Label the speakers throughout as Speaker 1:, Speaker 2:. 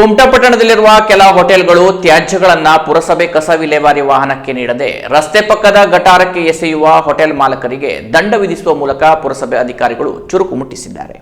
Speaker 1: ಕುಮಟಾ ಪಟ್ಟಣದಲ್ಲಿರುವ ಕೆಲ ಹೋಟೆಲ್ಗಳು ತ್ಯಾಜ್ಯಗಳನ್ನ ಪುರಸಭೆ ಕಸ ವಿಲೇವಾರಿ ವಾಹನಕ್ಕೆ ನೀಡದೆ ರಸ್ತೆ ಪಕ್ಕದ ಗಟಾರಕ್ಕೆ ಎಸೆಯುವ ಹೋಟೆಲ್ ಮಾಲಕರಿಗೆ ದಂಡ ವಿಧಿಸುವ ಮೂಲಕ ಪುರಸಭೆ ಅಧಿಕಾರಿಗಳು ಚುರುಕು ಮುಟ್ಟಿಸಿದ್ದಾರೆ.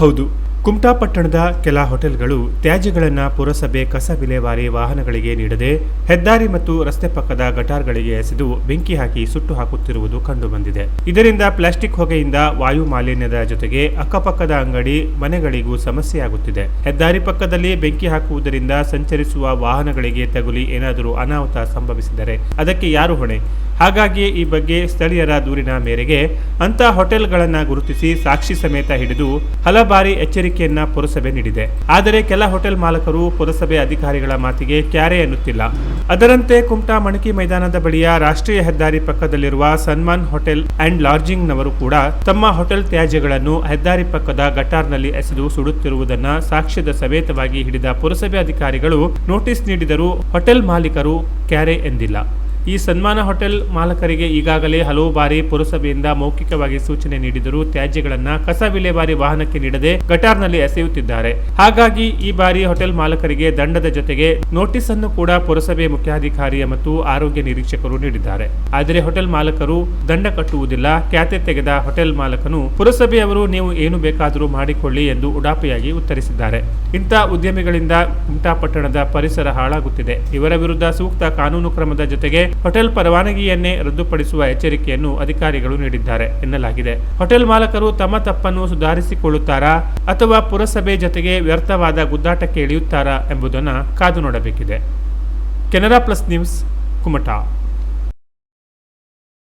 Speaker 2: ಹೌದು. ಕುಮಟಾ ಪಟ್ಟಣದ ಕೆಲ ಹೋಟೆಲ್ಗಳು ತ್ಯಾಜ್ಯಗಳನ್ನು ಪುರಸಭೆ ಕಸ ವಿಲೇವಾರಿ ವಾಹನಗಳಿಗೆ ನೀಡದೆ ಹೆದ್ದಾರಿ ಮತ್ತು ರಸ್ತೆ ಪಕ್ಕದ ಗಟಾರ್ಗಳಿಗೆ ಎಸೆದು ಬೆಂಕಿ ಹಾಕಿ ಸುಟ್ಟು ಹಾಕುತ್ತಿರುವುದು ಕಂಡುಬಂದಿದೆ. ಇದರಿಂದ ಪ್ಲಾಸ್ಟಿಕ್ ಹೊಗೆಯಿಂದ ವಾಯು ಮಾಲಿನ್ಯದ ಜೊತೆಗೆ ಅಕ್ಕಪಕ್ಕದ ಅಂಗಡಿ, ಮನೆಗಳಿಗೂ ಸಮಸ್ಯೆಯಾಗುತ್ತಿದೆ. ಹೆದ್ದಾರಿ ಪಕ್ಕದಲ್ಲಿ ಬೆಂಕಿ ಹಾಕುವುದರಿಂದ ಸಂಚರಿಸುವ ವಾಹನಗಳಿಗೆ ತಗುಲಿ ಏನಾದರೂ ಅನಾಹುತ ಸಂಭವಿಸಿದರೆ ಅದಕ್ಕೆ ಯಾರು ಹೊಣೆ? ಹಾಗಾಗಿ ಈ ಬಗ್ಗೆ ಸ್ಥಳೀಯರ ದೂರಿನ ಮೇರೆಗೆ ಅಂತ ಹೋಟೆಲ್ಗಳನ್ನು ಗುರುತಿಸಿ ಸಾಕ್ಷಿ ಸಮೇತ ಹಿಡಿದು ಹಲವಾರಿ ಎಚ್ಚರಿಕೆಯನ್ನ ಪುರಸಭೆ ನೀಡಿದೆ. ಆದರೆ ಕೆಲ ಹೋಟೆಲ್ ಮಾಲಕರು ಪುರಸಭೆ ಅಧಿಕಾರಿಗಳ ಮಾತಿಗೆ ಕ್ಯಾರೆ ಎನ್ನುತ್ತಿಲ್ಲ. ಅದರಂತೆ ಕುಮಟಾ ಮಣಕಿ ಮೈದಾನದ ಬಳಿಯ ರಾಷ್ಟ್ರೀಯ ಹೆದ್ದಾರಿ ಪಕ್ಕದಲ್ಲಿರುವ ಸನ್ಮಾನ್ ಹೋಟೆಲ್ ಅಂಡ್ ಲಾಡ್ಜಿಂಗ್ನವರು ಕೂಡ ತಮ್ಮ ಹೋಟೆಲ್ ತ್ಯಾಜ್ಯಗಳನ್ನು ಹೆದ್ದಾರಿ ಪಕ್ಕದ ಗಟಾರ್ನಲ್ಲಿ ಎಸೆದು ಸುಡುತ್ತಿರುವುದನ್ನ ಸಾಕ್ಷ್ಯದ ಸಮೇತವಾಗಿ ಹಿಡಿದ ಪುರಸಭೆ ಅಧಿಕಾರಿಗಳು ನೋಟಿಸ್ ನೀಡಿದರೂ ಹೋಟೆಲ್ ಮಾಲೀಕರು ಕ್ಯಾರೆ ಎಂದಿಲ್ಲ. ಈ ಸನ್ಮಾನ ಹೋಟೆಲ್ ಮಾಲಕರಿಗೆ ಈಗಾಗಲೇ ಹಲವು ಬಾರಿ ಪುರಸಭೆಯಿಂದ ಮೌಖಿಕವಾಗಿ ಸೂಚನೆ ನೀಡಿದರೂ ತ್ಯಾಜ್ಯಗಳನ್ನು ಕಸ ವಿಲೇವಾರಿ ವಾಹನಕ್ಕೆ ನೀಡದೆ ಗಟಾರ್ನಲ್ಲಿ ಎಸೆಯುತ್ತಿದ್ದಾರೆ. ಹಾಗಾಗಿ ಈ ಬಾರಿ ಹೋಟೆಲ್ ಮಾಲಕರಿಗೆ ದಂಡದ ಜೊತೆಗೆ ನೋಟಿಸ್ ಅನ್ನು ಕೂಡ ಪುರಸಭೆ ಮುಖ್ಯಾಧಿಕಾರಿಯ ಮತ್ತು ಆರೋಗ್ಯ ನಿರೀಕ್ಷಕರು ನೀಡಿದ್ದಾರೆ. ಆದರೆ ಹೋಟೆಲ್ ಮಾಲಕರು ದಂಡ ಕಟ್ಟುವುದಿಲ್ಲ. ಖ್ಯಾತೆ ತೆಗೆದ ಹೋಟೆಲ್ ಮಾಲಕನು, ಪುರಸಭೆಯವರು ನೀವು ಏನು ಬೇಕಾದರೂ ಮಾಡಿಕೊಳ್ಳಿ ಎಂದು ಉಡಾಪಿಯಾಗಿ ಉತ್ತರಿಸಿದ್ದಾರೆ. ಇಂಥ ಉದ್ಯಮಿಗಳಿಂದ ಕುಮಟಾ ಪಟ್ಟಣದ ಪರಿಸರ ಹಾಳಾಗುತ್ತಿದೆ. ಇವರ ವಿರುದ್ಧ ಸೂಕ್ತ ಕಾನೂನು ಕ್ರಮದ ಜೊತೆಗೆ ಹೋಟೆಲ್ ಪರವಾನಗಿಯನ್ನೇ ರದ್ದುಪಡಿಸುವ ಎಚ್ಚರಿಕೆಯನ್ನು ಅಧಿಕಾರಿಗಳು ನೀಡಿದ್ದಾರೆ ಎನ್ನಲಾಗಿದೆ. ಹೋಟೆಲ್ ಮಾಲಕರು ತಮ್ಮ ತಪ್ಪನ್ನು ಸುಧಾರಿಸಿಕೊಳ್ಳುತ್ತಾರಾ ಅಥವಾ ಪುರಸಭೆ ಜೊತೆಗೆ ವ್ಯರ್ಥವಾದ ಗುದ್ದಾಟಕ್ಕೆ ಇಳಿಯುತ್ತಾರಾ ಎಂಬುದನ್ನು ಕಾದು ನೋಡಬೇಕಿದೆ. Canara plus news, Kumta.